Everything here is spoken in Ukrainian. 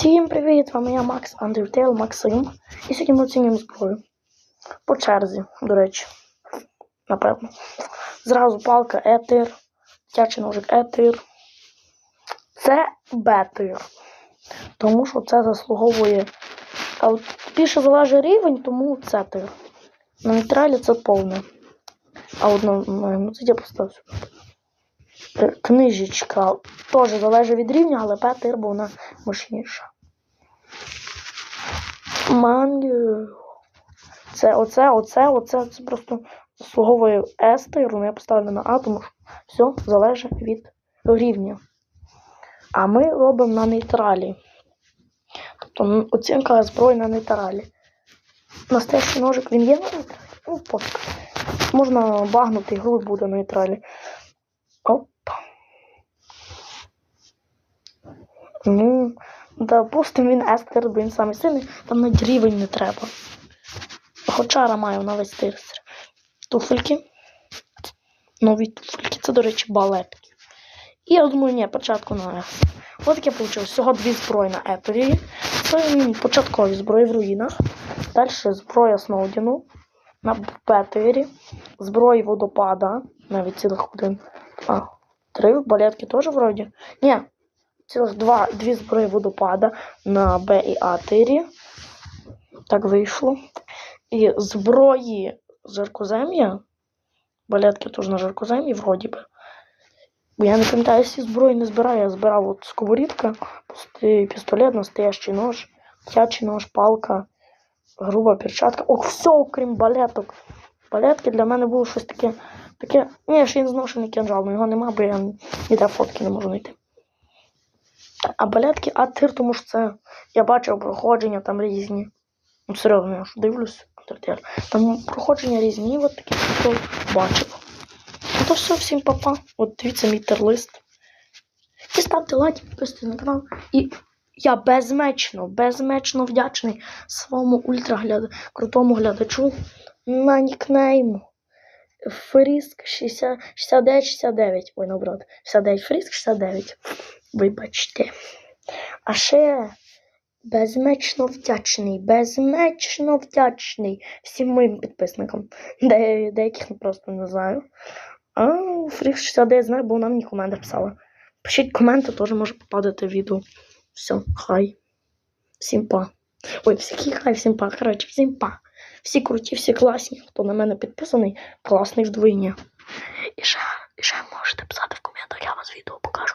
Всім привіт! Вами я Макс Undertale Максим. І сьогодні ми оцінюємо зброю. По черзі, до речі. Напевно. Зразу палка етир. Дитячий ножик етир. Це бетир. Тому що це заслуговує. А от більше залежить рівень, тому це тир. На нейтралі це повне. А на, на це я поставлю сюди. Книжечка теж залежить від рівня, але П-тир, бо вона мощніша. Мангю. Це оце, оце, оце, це просто заслуговує С-тиру, ну я поставлю на А, тому що все залежить від рівня. А ми робимо на нейтралі. Тобто оцінка зброї на нейтралі. Настоящий ножик він є на нейтралі? Ну. Можна багнути гру і буде на нейтралі. Ну, допустим, він естер, бо він самий сильний, там навіть рівень не треба. Хочара маю на весь тирсер. Туфельки. Нові туфельки. Це, до речі, балетки. І я думаю, ні, початку на С. Ось таке вийшло. Всього дві зброї на Еторі. Це початкові зброї в руїнах. Далі зброя Сноудіну на Бетері. Зброї водопада. Навіть цілих один. А, три балетки теж вроді. Ні, цілих два, дві зброї водопада на Б і А тирі. Так вийшло. І зброї жаркозем'я. Балетки теж на жаркозем'ї, вроді би. Бо я не пам'ятаю, всі зброї не збираю. Я збирав от сковорідка, пістолет, настоящий нож, дитячий нож, палка, груба перчатка. Ох, все, окрім балеток. Балетки для мене було щось таке. таке. Ні, ще він зношений кинжал, але його нема, бо я ніде фотки не можу знайти. А балетки, а тир, тому що це я бачив проходження там різні. Ну, серйозно, я ж дивлюсь. Там проходження різні, от такі прикол бачив. Ну то все, всім папа. От дивіться мій терлист. І ставте лайк, підписуйтесь на канал. І я безмечно, безмечно вдячний своєму ультрагляд... крутому глядачу на нікнейму. Фріск 60... 6969. Ой, наоборот. 69 Фріск 69. Вибачте. А ще безмечно вдячний, безмечно вдячний всім моїм підписникам. Де, деяких просто не знаю. А Фрікс 69 знаю, бо вона мені коменти писала. Пишіть коменти, теж може попадати в відео. Все, хай. Всім па. Ой, всі хай, всім па. Коротше, всім па. Всі круті, всі класні. Хто на мене підписаний, класний вдвоєння. І ще, і ще можете писати в коментарях, я вас відео покажу,